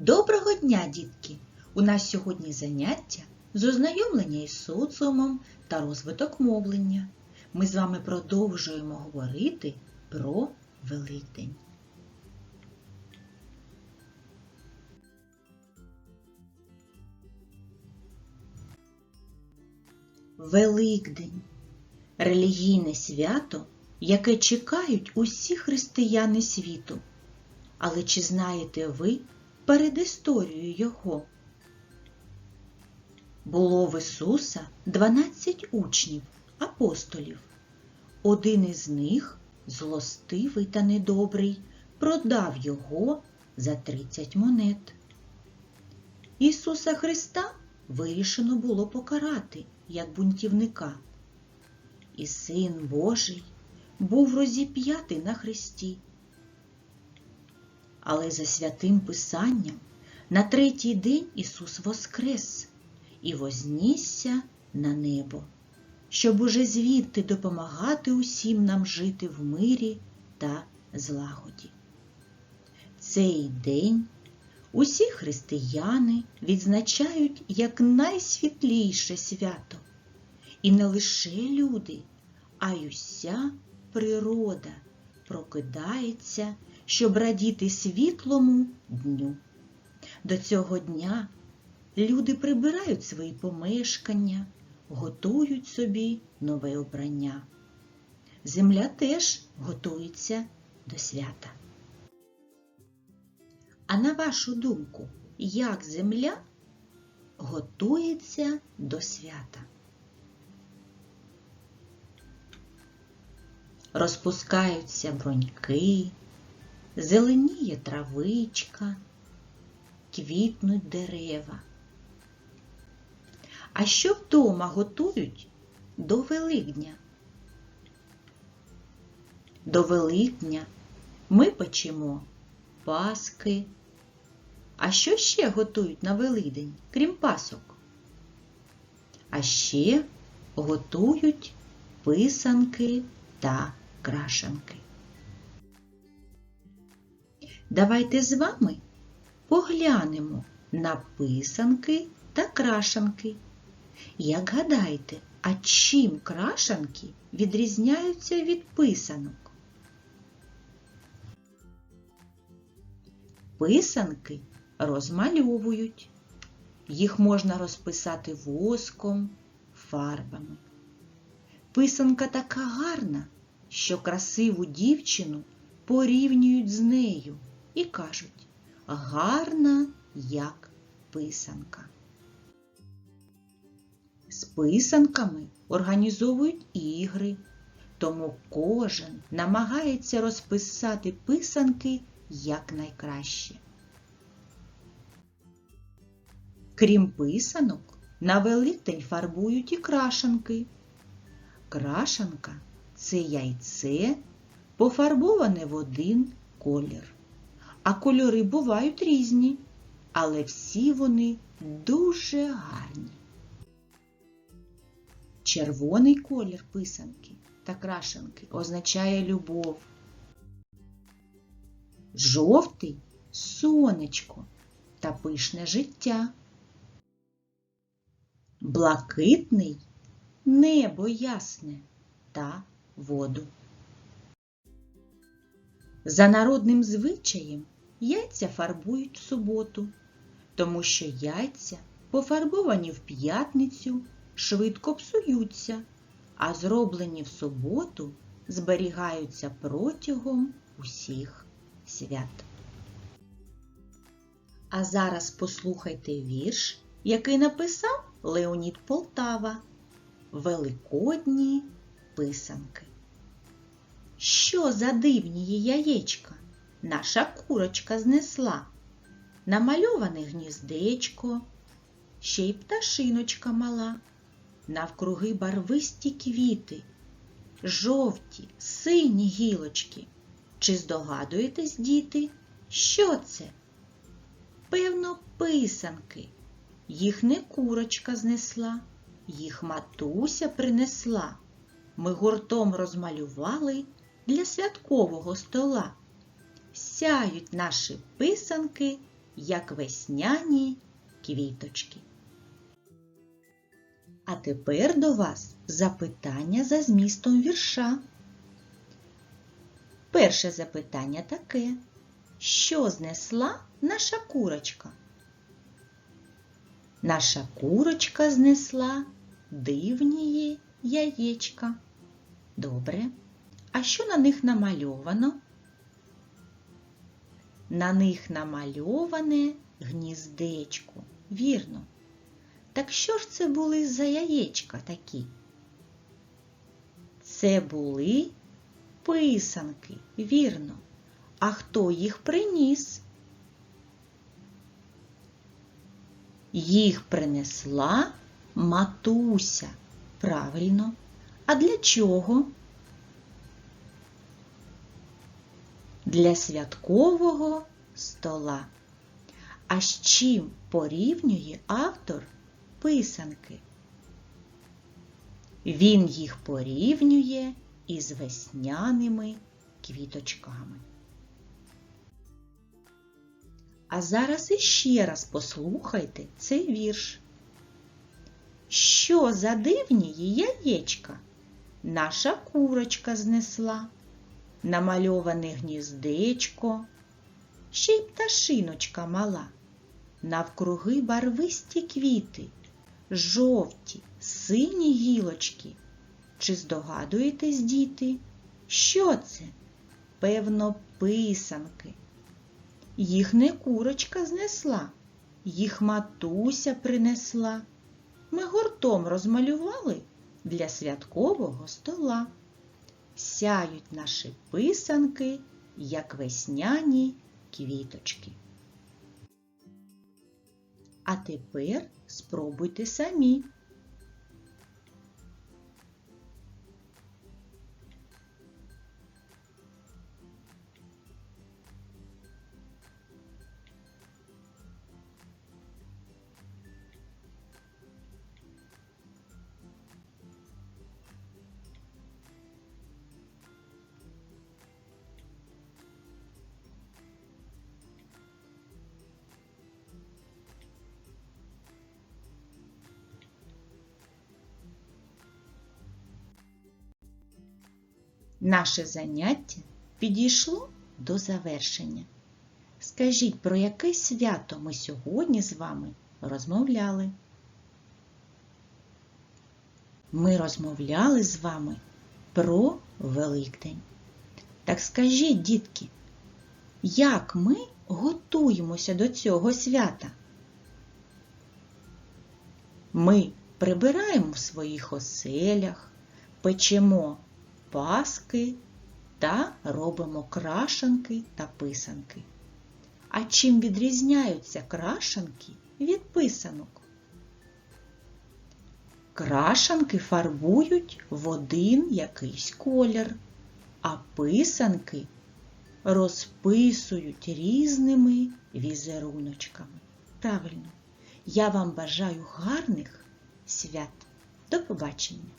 Доброго дня, дітки! У нас сьогодні заняття з ознайомлення із соціумом та розвиток мовлення. Ми з вами продовжуємо говорити про Великдень. Великдень релігійне свято, яке чекають усі християни світу. Але чи знаєте ви передісторію його? Було в Ісуса 12 учнів, апостолів. Один із них, злостивий та недобрий, продав його за 30 монет. Ісуса Христа вирішено було покарати, як бунтівника. І Син Божий був розіп'ятий на хресті. Але за святим Писанням на третій день Ісус воскрес і вознісся на небо, щоб уже звідти допомагати усім нам жити в мирі та злагоді. Цей день усі християни відзначають як найсвітліше свято. І не лише люди, а й уся природа прокидається, щоб радіти світлому дню. До цього дня люди прибирають свої помешкання, готують собі нове обрання. Земля теж готується до свята. А на вашу думку, як земля готується до свята? Розпускаються броньки, зеленіє травичка, квітнуть дерева. А що вдома готують до Великдня? До Великдня ми печемо паски. А що ще готують на Великдень, крім пасок? А ще готують писанки та крашанки. Давайте з вами поглянемо на писанки та крашанки. Як гадаєте, а чим крашанки відрізняються від писанок? Писанки розмальовують. Їх можна розписати воском, фарбами. Писанка така гарна, що красиву дівчину порівнюють з нею і кажуть гарна, як писанка. З писанками організовують ігри, тому кожен намагається розписати писанки якнайкраще. Крім писанок, на Великдень фарбують і крашанки. Крашанка це яйце, пофарбоване в один колір. А кольори бувають різні, але всі вони дуже гарні. Червоний колір писанки та крашенки означає любов. Жовтий сонечко та пишне життя. Блакитний небо ясне та воду. За народним звичаєм яйця фарбують в суботу, тому що яйця, пофарбовані в п'ятницю, швидко псуються, а зроблені в суботу зберігаються протягом усіх свят. А зараз послухайте вірш, який написав Леонід Полтава. Великодні писанки. Що за дивні її яєчка наша курочка знесла? Намальоване гніздечко, ще й пташиночка мала, навкруги барвисті квіти, жовті, сині гілочки. Чи здогадуєтесь, діти, що це? Певно, писанки. Їх не курочка знесла, їх матуся принесла. Ми гуртом розмалювали для святкового стола. Сяють наші писанки як весняні квіточки. А тепер до вас запитання за змістом вірша. Перше запитання таке. Що знесла наша курочка? Наша курочка знесла дивніє яєчка. Добре. А що на них намальовано? На них намальоване гніздечко. Вірно. Так що ж це були за яєчка такі? Це були писанки, вірно. А хто їх приніс? Їх принесла матуся. Правильно. А для чого? Для святкового стола. А з чим порівнює автор писанки? Він їх порівнює із весняними квіточками. А зараз іще раз послухайте цей вірш. Що за дивні яєчка наша курочка знесла, намальоване гніздечко, ще й пташиночка мала, навкруги барвисті квіти, жовті, сині гілочки. Чи здогадуєтесь, діти, що це? Певно, писанки. Їх не курочка знесла, їх матуся принесла. Ми гуртом розмалювали для святкового стола. Сяють наші писанки, як весняні квіточки. А тепер спробуйте самі. Наше заняття підійшло до завершення. Скажіть, про яке свято ми сьогодні з вами розмовляли? Ми розмовляли з вами про Великдень. Так скажіть, дітки, як ми готуємося до цього свята? Ми прибираємо в своїх оселях, печемо паски та робимо крашанки та писанки. А чим відрізняються крашанки від писанок? Крашанки фарбують в один якийсь колір, а писанки розписують різними візеруночками. Правильно, я вам бажаю гарних свят. До побачення!